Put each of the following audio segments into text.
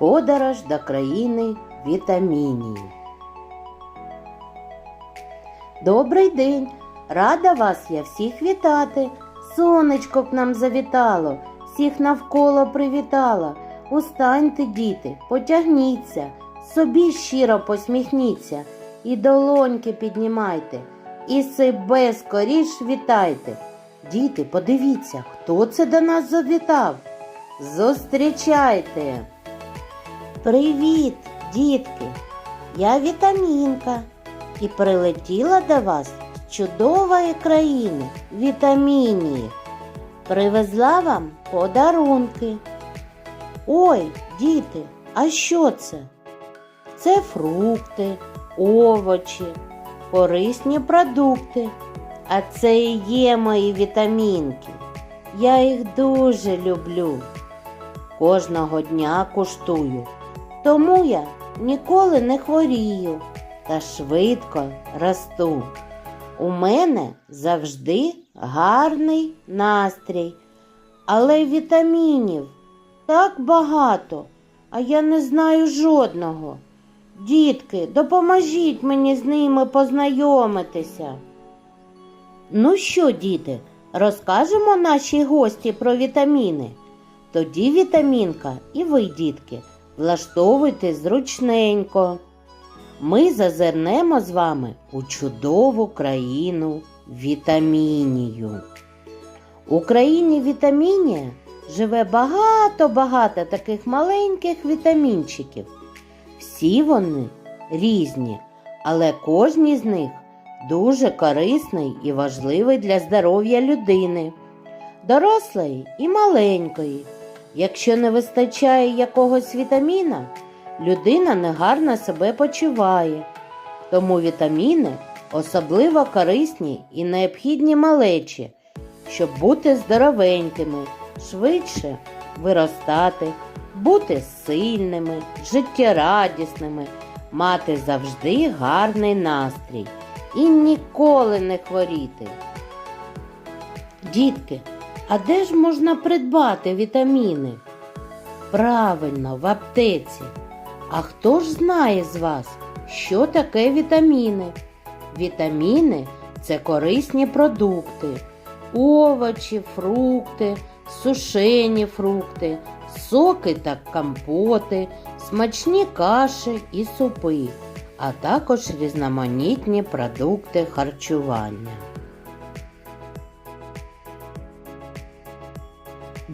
Подорож до країни вітамінів. Добрий день! Рада вас я всіх вітати. Сонечко к нам завітало, всіх навколо привітала. Устаньте, діти, потягніться, собі щиро посміхніться, і долоньки піднімайте, і себе скоріш вітайте. Діти, подивіться, хто це до нас завітав. Зустрічайте! Привіт, дітки! Я Вітамінка і прилетіла до вас з чудової країни Вітамінії. Привезла вам подарунки. Ой, діти, а що це? Це фрукти, овочі, корисні продукти. А це і є мої вітамінки. Я їх дуже люблю. Кожного дня куштую. Тому я ніколи не хворію та швидко росту. У мене завжди гарний настрій, але вітамінів так багато, а я не знаю жодного. Дітки, допоможіть мені з ними познайомитися. Ну що, діти, розкажемо нашій гості про вітаміни? Тоді вітамінка і ви, дітки, влаштовуйте зручненько. Ми зазирнемо з вами у чудову країну Вітамінію. У країні Вітамінія живе багато-багато таких маленьких вітамінчиків. Всі вони різні, але кожній з них дуже корисний і важливий для здоров'я людини, дорослої і маленької. Якщо не вистачає якогось вітаміна, людина негарно себе почуває. Тому вітаміни особливо корисні і необхідні малечі, щоб бути здоровенькими, швидше виростати, бути сильними, життєрадісними, мати завжди гарний настрій і ніколи не хворіти. Дітки, а де ж можна придбати вітаміни? Правильно, в аптеці. А хто ж знає з вас, що таке вітаміни? Вітаміни це корисні продукти, овочі, фрукти, сушені фрукти, соки та компоти, смачні каші і супи, а також різноманітні продукти харчування.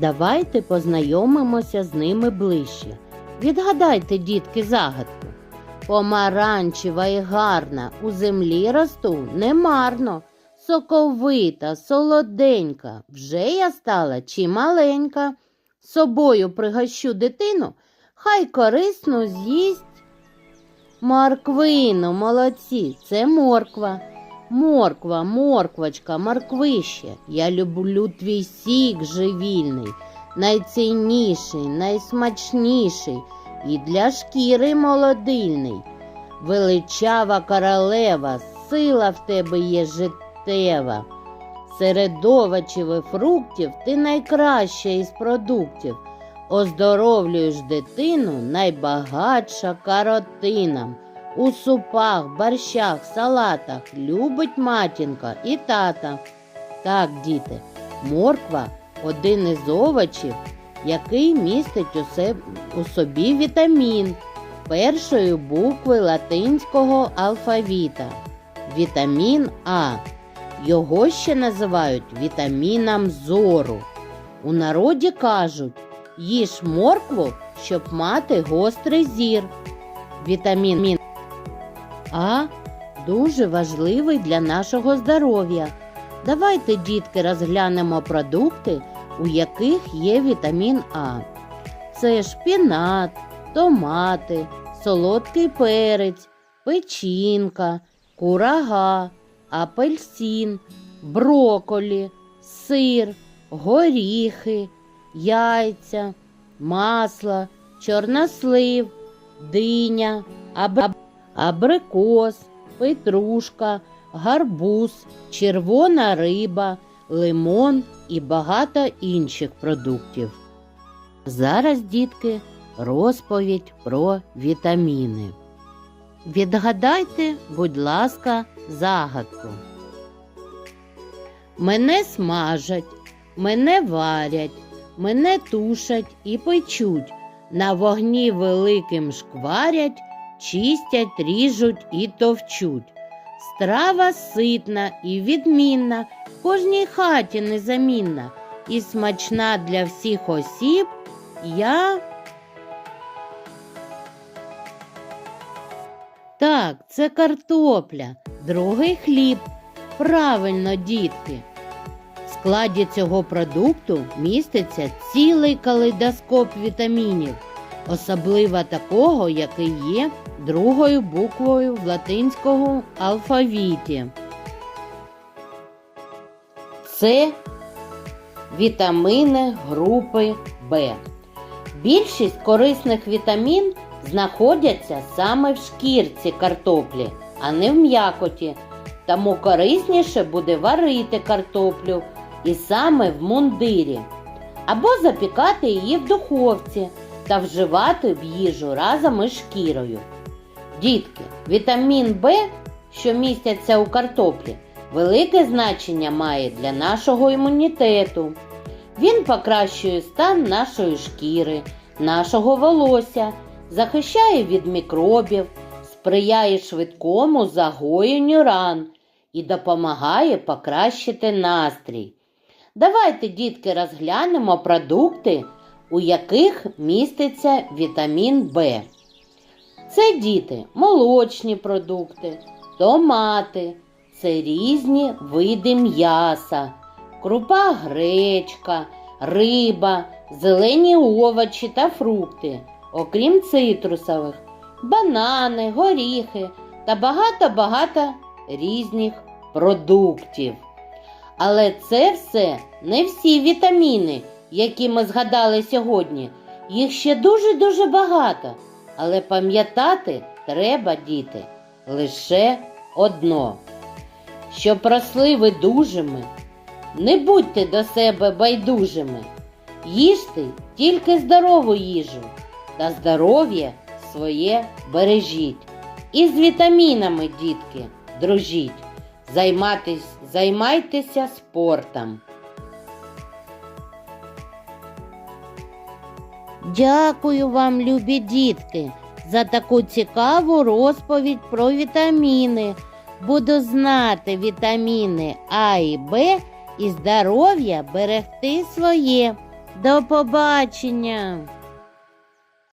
Давайте познайомимося з ними ближче. Відгадайте, дітки, загадку. Помаранчева і гарна, у землі росту немарно. Соковита, солоденька, вже я стала чи маленька. Собою пригощу дитину, хай корисно з'їсть. Морквину, молодці, це морква. Морква, морквочка, морквище. Я люблю твій сік живільний, найцінніший, найсмачніший і для шкіри молодильний. Величава королева, сила в тебе є життєва. Серед овочів і фруктів ти найкраща із продуктів. Оздоровлюєш дитину найбагатша каротином. У супах, борщах, салатах любить матінка і тата. Так, діти, морква один із овочів, який містить у, собі вітамін першої букви латинського алфавіта. Вітамін А. Його ще називають вітаміном зору. У народі кажуть, їж моркву, щоб мати гострий зір. Вітамін А дуже важливий для нашого здоров'я. Давайте, дітки, розглянемо продукти, у яких є вітамін А. Це шпінат, томати, солодкий перець, печінка, курага, апельсин, броколі, сир, горіхи, яйця, масло, чорнослив, диня, аб- абрикос, петрушка, гарбуз, червона риба, лимон і багато інших продуктів. Зараз, дітки, розповідь про вітаміни. Відгадайте, будь ласка, загадку. Мене смажать, мене варять, мене тушать і печуть, на вогні великим шкварять, чистять, ріжуть і товчуть. Страва ситна і відмінна, кожній хаті незамінна і смачна для всіх осіб. Я. Так, це картопля, другий хліб. Правильно, дітки. В складі цього продукту міститься цілий калейдоскоп вітамінів, особливо такого, який є другою буквою в латинському алфавіті. Це вітаміни групи В. Більшість корисних вітамін знаходяться саме в шкірці картоплі, а не в м'якоті. Тому корисніше буде варити картоплю і саме в мундирі, або запікати її в духовці та вживати в їжу разом із шкірою. Дітки, вітамін В, що містяться у картоплі, велике значення має для нашого імунітету. Він покращує стан нашої шкіри, нашого волосся, захищає від мікробів, сприяє швидкому загоєнню ран і допомагає покращити настрій. Давайте, дітки, розглянемо продукти, у яких міститься вітамін В. Це діти молочні продукти, томати, це різні види м'яса, крупа гречка, риба, зелені овочі та фрукти, окрім цитрусових, банани, горіхи та багато-багато різних продуктів. Але це все не всі вітаміни, які ми згадали сьогодні. Їх ще дуже-дуже багато. Але пам'ятати треба, діти, лише одно. Щоб росли ви дужими, не будьте до себе байдужими. Їжте тільки здорову їжу та здоров'я своє бережіть. І з вітамінами, дітки, дружіть. Займатись, займайтеся спортом. Дякую вам, любі дітки, за таку цікаву розповідь про вітаміни. Буду знати вітаміни А і Б і здоров'я берегти своє. До побачення!